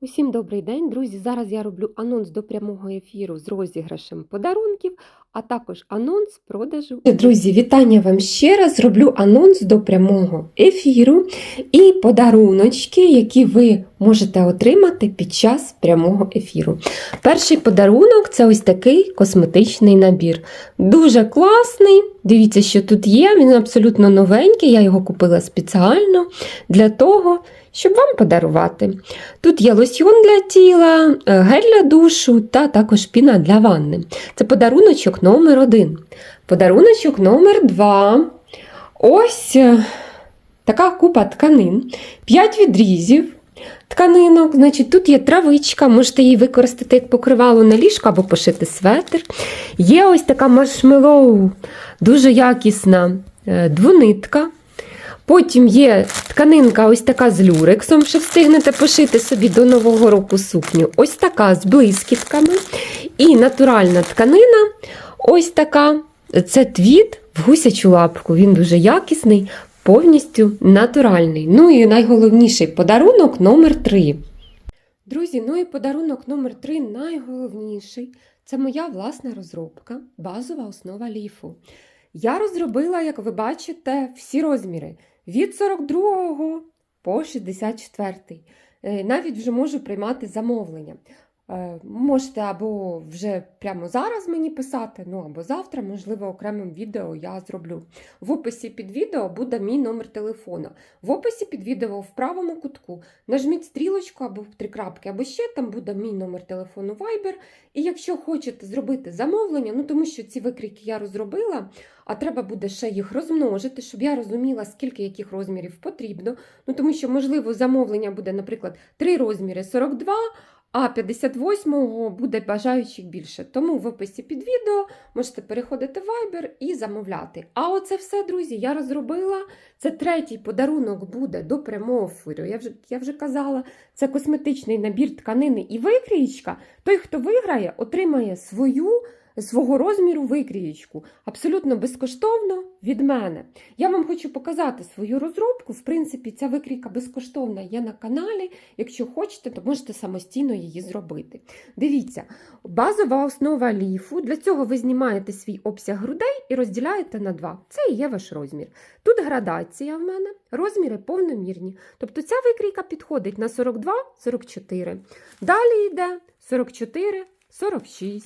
Усім добрий день, друзі. Зараз я роблю анонс до прямого ефіру з розіграшем подарунків, а також анонс продажу. Друзі, вітання вам ще раз. Зроблю анонс до прямого ефіру і подаруночки, які ви можете отримати під час прямого ефіру. Перший подарунок це ось такий косметичний набір. Дуже класний. Дивіться, що тут є. Він абсолютно новенький. Я його купила спеціально для того, щоб вам подарувати. Тут є лосьйон для тіла, е, гель для душу та також піна для ванни. Це подаруночок номер один. Подаруночок номер два. Ось е, така купа тканин, 5 відрізів. Тканинок, значить, тут є травичка, можете її використати як покривало на ліжко або пошити светр. Є ось така маршмелоу, дуже якісна е, двонитка. Потім є тканинка ось така з люрексом, що встигнете пошити собі до Нового року сукню. Ось така з блискітками. І натуральна тканина, ось така. Це твіт в гусячу лапку. Він дуже якісний, повністю натуральний. Ну і найголовніший подарунок номер 3. Друзі, ну і подарунок номер 3 найголовніший. Це моя власна розробка, базова основа ліфу. Я розробила, як ви бачите, всі розміри від 42 по 64. Е, Навіть вже можу приймати замовлення. Е, Можете або вже прямо зараз мені писати, ну або завтра, можливо, окремим відео я зроблю. В описі під відео буде мій номер телефону. В описі під відео в правому кутку нажміть стрілочку або три крапки, або ще там буде мій номер телефону Viber. І якщо хочете зробити замовлення, ну тому що ці викрійки я розробила, а треба буде ще їх розмножити, щоб я розуміла, скільки яких розмірів потрібно. Ну тому що, можливо, замовлення буде, наприклад, три розміри 42, а 58-го буде бажаючих більше. Тому в описі під відео можете переходити в Viber і замовляти. А оце все, друзі, я розробила. Це третій подарунок буде до прямого ефіру. Я вже, я вже казала, це косметичний набір тканини і викрійка. Той, хто виграє, отримає свою свого розміру викрієчку. Абсолютно безкоштовно від мене. Я вам хочу показати свою розробку. В принципі, ця викрійка безкоштовна є на каналі. Якщо хочете, то можете самостійно її зробити. Дивіться, базова основа ліфу. Для цього ви знімаєте свій обсяг грудей і розділяєте на два. Це і є ваш розмір. Тут градація в мене, розміри повномірні. Тобто ця викрійка підходить на 42-44. Далі йде 44-46.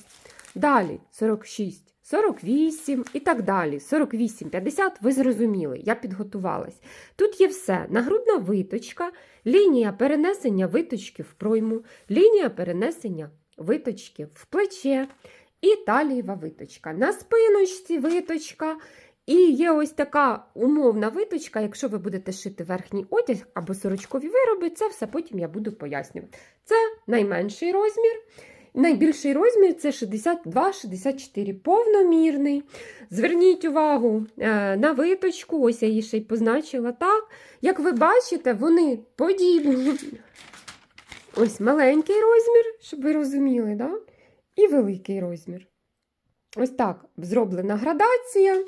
Далі 46, 48 і так далі. 48, 50, ви зрозуміли, я підготувалась. Тут є все: нагрудна виточка, лінія перенесення виточки в пройму, лінія перенесення виточки в плече і талієва виточка. На спиночці виточка. І є ось така умовна виточка, якщо ви будете шити верхній одяг або сорочкові вироби, це все потім я буду пояснювати. Це найменший розмір. Найбільший розмір це 62-64, повномірний. Зверніть увагу е, на виточку, ось я її ще й позначила так. Як ви бачите, вони подібні. Ось маленький розмір, щоб ви розуміли, да? і великий розмір. Ось так зроблена градація.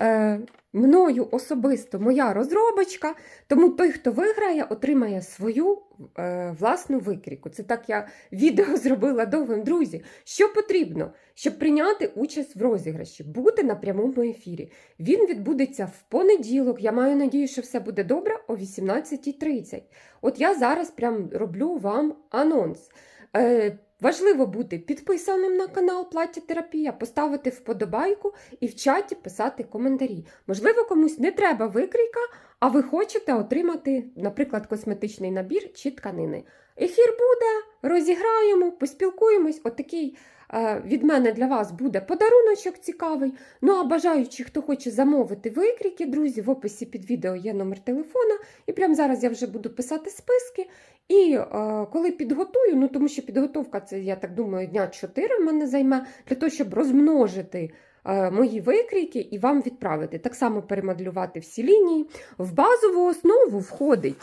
Е, мною особисто моя розробочка, тому той, хто виграє, отримає свою е, власну викріку. Це так я відео зробила довгим. Друзі, що потрібно, щоб прийняти участь в розіграші, бути на прямому ефірі. Він відбудеться в понеділок. Я маю надію, що все буде добре о 18.30. От я зараз прям роблю вам анонс. Е, Важливо бути підписаним на канал Плаття Терапія, поставити вподобайку і в чаті писати коментарі. Можливо, комусь не треба викрійка, а ви хочете отримати, наприклад, косметичний набір чи тканини. Ефір буде, розіграємо, поспілкуємось. Отакий е, від мене для вас буде подаруночок цікавий. Ну а бажаючи, хто хоче замовити викрійки, друзі, в описі під відео є номер телефона. І прямо зараз я вже буду писати списки. І е, коли підготую, ну тому що підготовка це, я так думаю, дня 4 в мене займе, для того, щоб розмножити е, мої викрійки і вам відправити. Так само перемоделювати всі лінії. В базову основу входить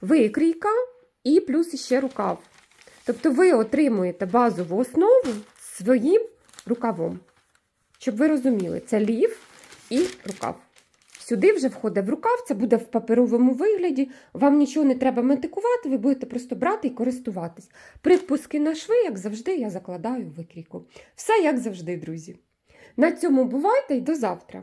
викрійка і плюс іще рукав. Тобто ви отримуєте базову основу своїм рукавом. Щоб ви розуміли, це лів і рукав. Сюди вже входить в рукав, це буде в паперовому вигляді. Вам нічого не треба метикувати, ви будете просто брати і користуватись. Припуски на шви, як завжди, я закладаю в викрійку. Все як завжди, друзі. На цьому бувайте і до завтра!